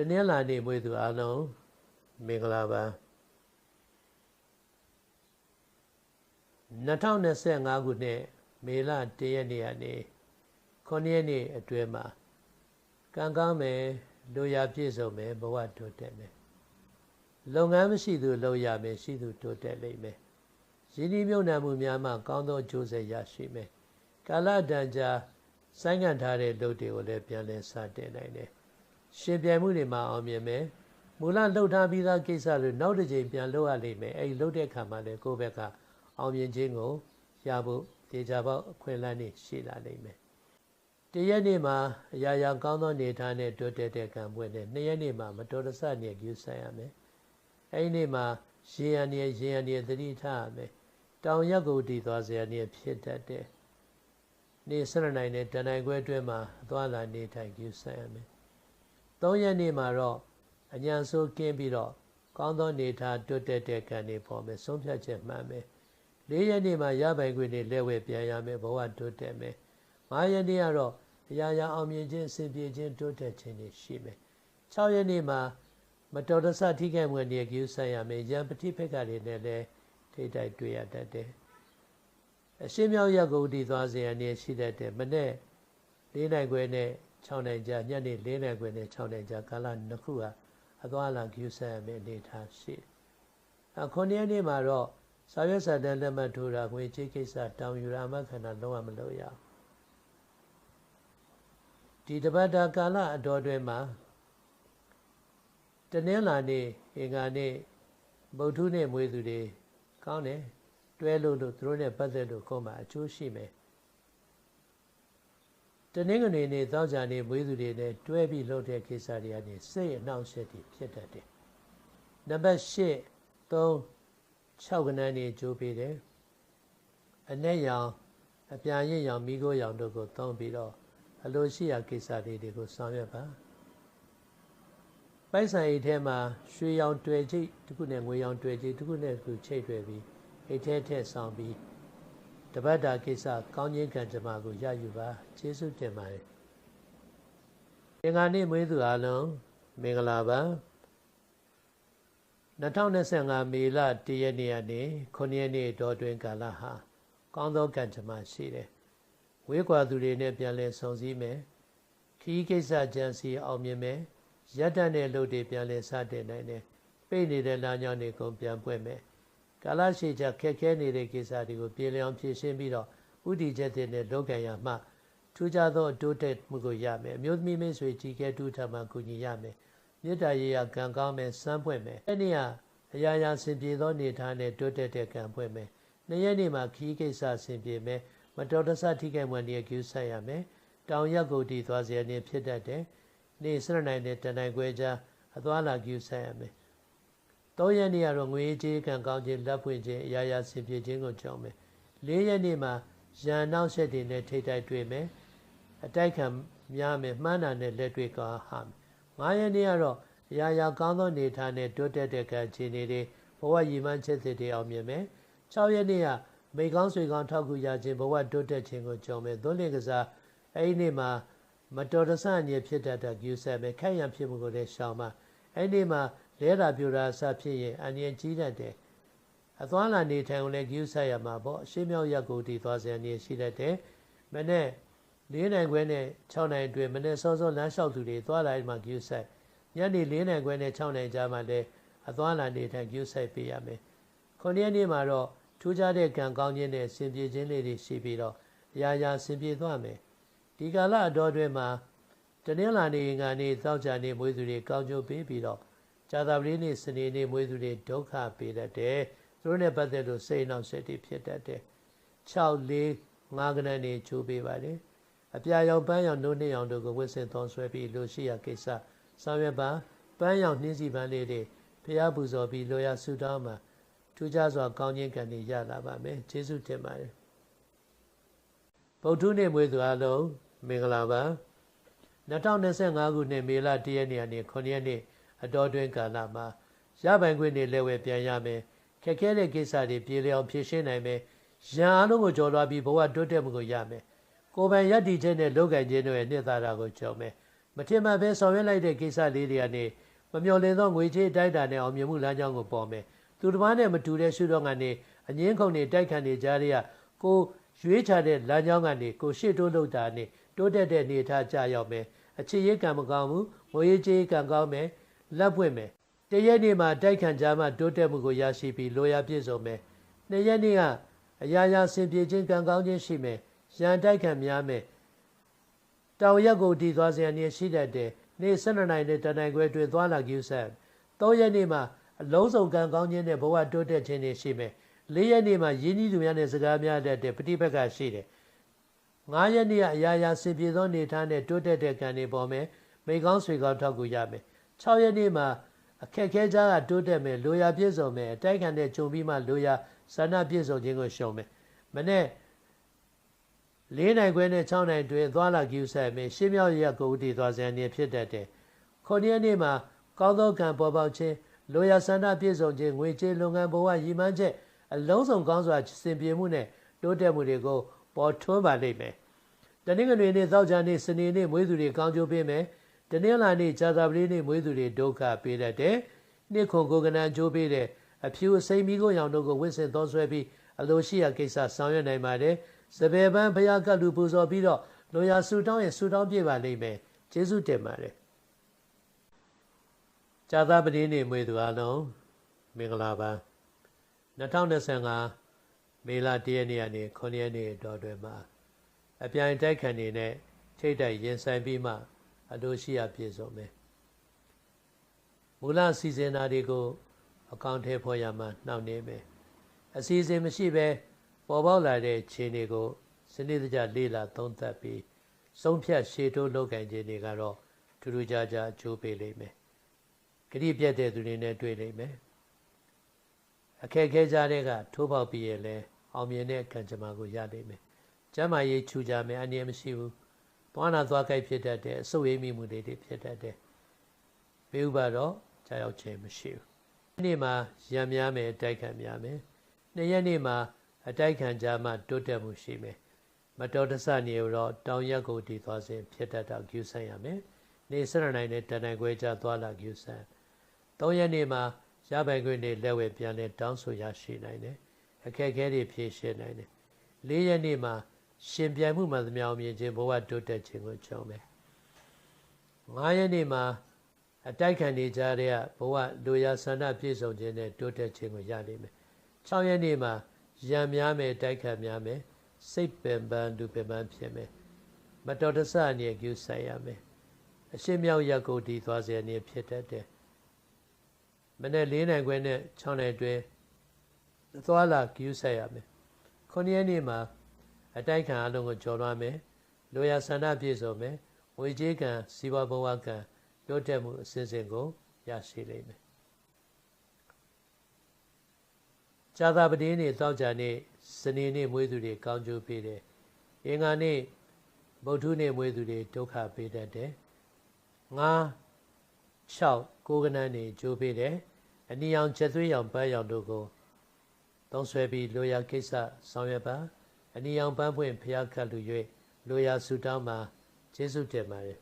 တနင်္လာနေ့မွေးသူအားလုံးမင်္ဂလာပါ2025ခုနှစ်မေလ1ရက်နေ့ကနေ9ရက်နေ့အတွင်းမှာကံကောင်းမယ်လူရပြည့်စုံမယ်ဘဝတိုးတက်မယ်လုပ်ငန်းမရှိသူလုပ်ရမယ်ရှိသူတိုးတက်လိမ့်မယ်ရင်းနှီးမြှုပ်နှံမှုများမှကောင်းသောအကျိုးဆက်ရရှိမယ်ကာလတန်ကြာစိုင်းငံ့ထားတဲ့လုပ်တွေကိုလည်းပြန်လည်စတင်နိုင်တယ် ရှင်ပြိုင်မှုတွေမှာအောင်မြင်မယ်မူလလှုပ်ထားပြီးသားကိစ္စတွေနောက်တစ်ချိန်ပြန်လုပ်ရလိမ့်မယ်အဲဒီလှုပ်တဲ့ခါမှာလည်းကိုယ့်ဘက်ကအောင်မြင်ခြင်းကိုရဖို့တေချာပေါက်အခွင့်အလမ်းတွေရှိလာလိမ့်မယ်တရက်နေ့မှာအရာရာကောင်းသောနေထားနဲ့တိုးတက်တဲ့ကံပွင့်နဲ့နှစ်ရက်နေ့မှာမတော်တဆနေကျူးဆိုင်ရမယ်အဲဒီနေ့မှာရေရန်နေရေရန်နေသတိထားရမယ်တောင်ရက်ကိုတည်သွားစရာနေဖြစ်တတ်တယ်နေ့၁၂နိုင်နဲ့တနိုင်ခွဲအတွင်းမှာအသွားလာနေထိုင်ကျူးဆိုင်ရမယ် ၃ရက်နေ့မှာတော့အညာဆိုးကင်းပြီးတော့ကောင်းသောနေထားတွတ်တက်တဲ့ကံတွေပေါ်မယ်ဆုံးဖြတ်ချက်မှန်မယ်၄ရက်နေ့မှာရပိုင်ခွင့်တွေလက်ဝဲပြန်ရမယ်ဘဝတွတ်တက်မယ်၅ရက်နေ့ကတော့အရာရာအောင်မြင်ခြင်းအစဉ်ပြေခြင်းတွတ်တက်ခြင်းတွေရှိမယ်၆ရက်နေ့မှာမတော်တဆထိခိုက်မှုတွေကျူးဆိုင်ရမယ်ရံပฏิဖက်ကတွေနဲ့လည်းထိတိုက်တွေ့ရတတ်တယ်အရှင်းမြောက်ရက်ကိုတည်သွားစေရနေရှိတတ်တယ်မနေ့၄နိုင်ခွဲနဲ့ 6နိုင်ကြာညနေ4နိုင်ခွဲနဲ့6နိုင်ကြာကာလနှစ်ခုဟာအသွားလာကျူးဆိုင်ရမယ်အနေထားရှိအခုနေ့နေ့မှာတော့စာရွက်စာတမ်းလက်မှတ်ထိုးတာငွေကြေးကိစ္စတောင်းယူရာမခန္ဓာလုံးဝမလုပ်ရအောင်ဒီတပတ်တာကာလအတော်တွင်မှာတနင်္လာနေ့အင်္ဂါနေ့ဗုဒ္ဓနေ့မွေးသူတွေကောင်းတယ်တွဲလို့လို့သူတို့နဲ့ပတ်သက်လို့ကိုယ်မှာအကျိုးရှိမယ်တ နင်္ဂနွေနေ့သောကြာနေ့မွေးသူတွေနဲ့တွဲပြီးလုပ်တဲ့ကိစ္စတွေကနေစိတ်အနှောင့်အယှက်တွေဖြစ်တတ်တယ်နံပါတ်၈3 6ကနန်းနေကြိုးပေးတယ်အ내ရောင်အပြာရင့်ရောင်မိခိုးရောင်တို့ကိုသုံးပြီးတော့အလိုရှိရာကိစ္စလေးတွေကိုဆောင်ရွက်ပါပိုက်ဆံအိတ်ထဲမှာရွှေရောင်တွေ့ချိတ်တစ်ခုနဲ့ငွေရောင်တွေ့ချိတ်တစ်ခုနဲ့တစ်ခုချိတ်တွေ့ပြီးအိတ်ထဲထည့်ဆောင်ပြီး တပတ်တာကိစ္စကောင်းခြင်းကံကြမ္မာကိုရယူပါကျေးဇူးတင်ပါတယ်အင်္ဂါနေ့မွေးသူအားလုံးမင်္ဂလာပါ2025မေလ1ရက်နေ့ကနေ9ရက်နေ့တောတွင်ကာလဟာကောင်းသောကံကြမ္မာရှိတယ်ဝေးကွာသူတွေနဲ့ပြန်လည်ဆုံစည်းမယ်ခီးကိစ္စကြံစီအောင်မြင်မယ်ရက်တတ်တဲ့လုပ်တွေပြန်လည်စတင်နိုင်တယ်ပိတ်နေတဲ့လမ်းကြောင်းတွေကုန်ပြန်ပွင့်မယ် ကာလရှိချခက်ခဲနေတဲ့ကိစ္စတွေကိုပြေလည်အောင်ဖြေရှင်းပြီးတော့ဥတီချက်တွေနဲ့လုပ်ကံရမှထူးခြားသောအတိုးတက်မှုကိုရမယ်အမျိုးသမီးမိတ်ဆွေကြီးကဲတူထမှကူညီရမယ်မေတ္တာရေးရကံကောင်းမယ်စမ်းပွင့်မယ်အဲ့ဒီကအရာရာဆင်ပြေသောနေထားနဲ့တိုးတက်တဲ့ကံပွင့်မယ်နှစ်ရက်နေ့မှာခီးကိစ္စဆင်ပြေမယ်မတော်တဆထိခိုက်မှန်တဲ့ကျူးဆက်ရမယ်တောင်ရက်ကိုတည်သွားစေရဖြစ်တတ်တယ်နေ့စရနိုင်တဲ့တနိုင်ခွဲကြားအသွားလာကျူးဆက်ရမယ် ၃ရက်နေ့ကတော့ငွေကြေးကံကောင်းခြင်းလက်ဖွင့်ခြင်းအရာရာဆင်ပြေခြင်းကိုကြောင်းမယ်၄ရက်နေ့မှာရန်နောက်ဆက်တွေနဲ့ထိတိုက်တွေ့မယ်အတိုက်ခံများမယ်မှန်းတာနဲ့လက်တွေ့ကားဟာမယ်၅ရက်နေ့ကတော့အရာရာကောင်းသောနေထားနဲ့တိုးတက်တဲ့ကံခြေနေတွေဘဝရည်မှန်းချက်တွေအောင်မြင်မယ်၆ရက်နေ့ကမိကောင်းဆွေကောင်းထောက်ကူရခြင်းဘဝတိုးတက်ခြင်းကိုကြုံမယ်သွန်လင်ကစားအဲ့ဒီနေ့မှာမတော်တဆအငြိဖြစ်တတ်တဲ့ကျူးဆက်မယ်ခိုက်ရန်ဖြစ်မှုကိုလည်းရှောင်ပါအဲ့ဒီမှာ လဲတာပြူတာအစဖြစ်ရင်အငြိကြီးတတ်တယ်အသွားလာနေထိုင်ကိုလည်းကျူးဆက်ရမှာပေါ့အရှိမြောက်ရက်ကိုတည်သွားစေနေရှိတတ်တယ်မနေ့၄နိုင်ခွဲနဲ့6နိုင်အတွင်းမနေ့စောစောလမ်းလျှောက်သူတွေသွားလာမှကျူးဆက်ညနေ၄နိုင်ခွဲနဲ့6နိုင်ကြားမှာလည်းအသွားလာနေထိုင်ကျူးဆက်ပေးရမယ်ခုနှစ်ရက်နေ့မှာတော့ထူးခြားတဲ့ကံကောင်းခြင်းနဲ့ဆင်ပြေခြင်းလေးတွေရှိပြီးတော့အရာရာဆင်ပြေသွားမယ်ဒီကာလအတော်အတွင်းမှာတနင်္လာနေ့ငါနေ့သောကြာနေ့မွေးသူတွေကောင်းကျိုးပေးပြီးတော့ ဇာတာပတိနေ့စနေနေ့မွေးသူတွေဒုက္ခပေးတတ်တယ်သူတို့နဲ့ပတ်သက်လို့စိတ်နှောက်ယှက်တွေဖြစ်တတ်တယ်6 4 5ကနန်းနေချိုးပေးပါတယ်အပြာရောင်ပန်းရောင်နှုတ်နှစ်ရောင်တို့ကိုဝစ်စင်သွန်ဆွဲပြီးလိုရှိရာကိစ္စဆောင်ရွက်ပါပန်းရောင်နှင်းစီပန်းလေးတွေဖျားပူဇော်ပြီးလိုရာဆူတောင်းမှာထူးခြားစွာကောင်းခြင်းကံတွေရလာပါမယ်ကျေးဇူးတင်ပါတယ်ဗုဒ္ဓနေ့မွေးသူအလုံးမင်္ဂလာပါ2025ခုနှစ်မေလ1ရက်နေ့ကနေ9ရက်နေ့ အတော်တွင်ကာလမှာရပိုင်ခွင့်တွေလည်းဝယ်ပြန်ရမယ်ခက်ခဲတဲ့ကိစ္စတွေပြေလည်အောင်ဖြေရှင်းနိုင်မယ်ရန်အားလုံးကိုကြော်လွှားပြီးဘဝတိုးတက်မှုကိုရမယ်ကိုယ်ပိုင်ရည်တည်ခြင်းနဲ့လုပ်ကံခြင်းတို့ရဲ့နှစ်သာရကိုကြော်မယ်မထင်မှတ်ပဲဆောင်ရွက်လိုက်တဲ့ကိစ္စလေးတွေကနေမမျှော်လင့်သောငွေကြေးတိုက်တာနဲ့အောင်မြင်မှုလမ်းကြောင်းကိုပေါ်မယ်သူတစ်ပါးနဲ့မတူတဲ့ရှုထောင့်ကနေအငင်းခုန်နေတိုက်ခံနေကြတဲ့ကိုရွေးချတဲ့လမ်းကြောင်းကနေကိုရှေ့တိုးလုပ်တာနဲ့တိုးတက်တဲ့နေထားကြရောက်မယ်အခြေရေးကံမကောင်းဘူးငွေကြေးကံကောင်းမယ် လက်ပွင့်မယ်တရက်နေ့မှာတိုက်ခံကြမှတိုးတက်မှုကိုရရှိပြီးလိုရာပြည့်စုံမယ်နှစ်ရက်နေ့ကအရာရာဆင်ပြေခြင်းကံကောင်းခြင်းရှိမယ်ရန်တိုက်ခံများမယ်တောင်ရက်ကိုတည်သွားစရာနေရှိတတ်တယ်နေ့12နိုင်နဲ့တနိုင်ခွဲတွင်သွားလာကြည့်ဆက်၃ရက်နေ့မှာအလုံးစုံကံကောင်းခြင်းနဲ့ဘဝတိုးတက်ခြင်းတွေရှိမယ်၄ရက်နေ့မှာရင်းနှီးသူများနဲ့စကားများတတ်တဲ့ပฏิပတ်ကရှိတယ်9ရက်နေ့ကအရာရာစင်ပြေသောနေထားနဲ့တိုးတက်တဲ့ကံတွေပေါ်မယ်မိကောင်းဆွေကောင်းထောက်ကူရမယ် 6ရက်နေ့မှာအခက်ခဲကြားကတိုးတက်မယ်လိုရာပြည့်စုံမယ်အတိုက်ခံတဲ့ဂျုံပြီးမှလိုရာဇာနာပြည့်စုံခြင်းကိုရှုံမယ်မနေ့၄နိုင်ခွဲနဲ့6နိုင်တွင်သွားလာကြည့်ဆက်မယ်ရှင်းမြောက်ရက်ကိုဥတည်သွားစံနေဖြစ်တတ်တယ်ခုနှစ်ရက်နေ့မှာကောင်းသောကံပေါ်ပေါက်ခြင်းလိုရာဆန္ဒပြည့်စုံခြင်းငွေကြေးလုပ်ငန်းဘဝရည်မှန်းချက်အလုံးစုံကောင်းစွာစင်ပြေမှုနဲ့တိုးတက်မှုတွေကိုပေါ်ထွန်းပါလိမ့်မယ်။တနင်္ဂနွေနေ့သောကြာနေ့စနေနေ့မွေးသူတွေကောင်းကျိုးပေးမယ်။ တနင်္လာနေ့ကြာသပတေးနေ့မွေးသူတွေဒုက္ခပေးတတ်တယ်။နှစ်ခွန်ကိုကနန်ကျိုးပေးတဲ့အဖြူအစိမ်းမီးကိုရောင်တို့ကိုဝင့်ဆင်သောဆွဲပြီးအလိုရှိရာကိစ္စဆောင်ရွက်နိုင်ပါတယ်။စပယ်ပန်းဘုရားကလူပူဇော်ပြီးတော့လိုရာဆူတောင်းရင်ဆူတောင်းပြပါလိမ့်မယ်။ကျေးဇူးတင်ပါတယ်။ကြာသပတေးနေ့မွေးသူအလုံးမင်္ဂလာပါ2025မေလ1ရက်နေ့ကနေ9ရက်နေ့တော်တွင်မှာအပြိုင်တိုက်ခံနေနဲ့ထိတ်တိုက်ရင်ဆိုင်ပြီးမှ အလိုရှိရပြည့်စုံမယ်မူလစီစဉ်တာတွေကို အကောင့်ထဲဖော်ရမှနှောင့်နှေးမယ်အစီအစဉ်မရှိဘဲပေါ်ပေါက်လာတဲ့ခြေတွေကိုစနစ်တကျလေ့လာသုံးသပ်ပြီးစုံဖြတ်ရှေ့တိုးလုပ်ကင်ခြင်းတွေကတော့ထူးထူးခြားခြားအကျိုးပေးလိမ့်မယ်ဂရိပြတ်တဲ့သူတွေနဲ့တွေ့လိမ့်မယ်အခက်ခဲကြတဲ့ကထိုးပေါက်ပြီးရင်လည်းအောင်မြင်တဲ့ခံကြမှာကိုရလိမ့်မယ်ကျမ်းမာရေးချူကြမယ်အနေမရှိဘူး သွားနာသွားကြိုက်ဖြစ်တတ်တယ်အဆုတ်ရိပ်မိမှုတွေဖြစ်တတ်တယ်ဘေးဥပါတော့ကြာရောက်ခြင်းမရှိဘူးနေ့မှာရံများမယ်အတိုက်ခံများမယ်နှစ်ရက်နေ့မှာအတိုက်ခံကြမှာတိုးတက်မှုရှိမယ်မတော်တဆနေတော့တောင်ရက်ကိုတည်သွားခြင်းဖြစ်တတ်တော့ကျူးဆန်းရမယ်နေစရနိုင်တဲ့တန်တိုင်းခွဲကြသွားလာကျူးဆန်း၃ရက်နေ့မှာရပိုင်ခွင့်တွေလက်ဝဲပြန်လဲတောင်းဆိုရရှိနိုင်တယ်အခက်အခဲတွေဖြေရှင်းနိုင်တယ်၄ရက်နေ့မှာ ရှင်ပြိုင်မှုမှသမျှအောင်မြင်ခြင်းဘဝတိုးတက်ခြင်းကိုကြောင်းမယ်၅ရက်နေ့မှာအတိုက်ခံနေကြတဲ့ဘဝလူရဆန္ဒပြည့်စုံခြင်းနဲ့တိုးတက်ခြင်းကိုရလိမ့်မယ်6ရက်နေ့မှာရံများမယ်တိုက်ခံများမယ်စိတ်ပင်ပန်းဒုပင်ပန်းဖြစ်မယ်မတော်တဆအနေကျူဆိုင်ရမယ်အရှင်းမြောက်ရက်ကိုတည်သွားစေအနေဖြစ်တတ်တယ်မနေ့၄နိုင်ခွဲနဲ့6နိုင်တွင်သွားလာကျူဆိုင်ရမယ်ခုနှစ်ရက်နေ့မှာ အတိုက်ခံအလုံးကိုကြော်လွှမ်းမယ်လိုရာဆန္ဒပြည့်စုံမယ်ဝေကြီးကံစီးပွားဘဝကံတိုးတက်မှုအစဉ်စဉ်ကိုရရှိလိမ့်မယ်ဇာတာပတိနေ့တောက်ကြနေ့စနေနေ့မွေးသူတွေကောင်းကျိုးပေးတယ်အင်္ဂါနေ့ဗုဒ္ဓနေ့မွေးသူတွေဒုက္ခပေးတတ်တယ်ငါ6ကိုးကနန်းနေကျိုးပေးတယ်အနီရောင်ချက်သွေးရောင်ပန်းရောင်တို့ကိုသုံးဆွဲပြီးလိုရာကိစ္စဆောင်ရွက်ပါ အနီရောင်ပန်းပွင့်ဖျားခတ်လူ၍လိုရာဆူတောင်းမှာကျေးဇူးတင်ပါတယ်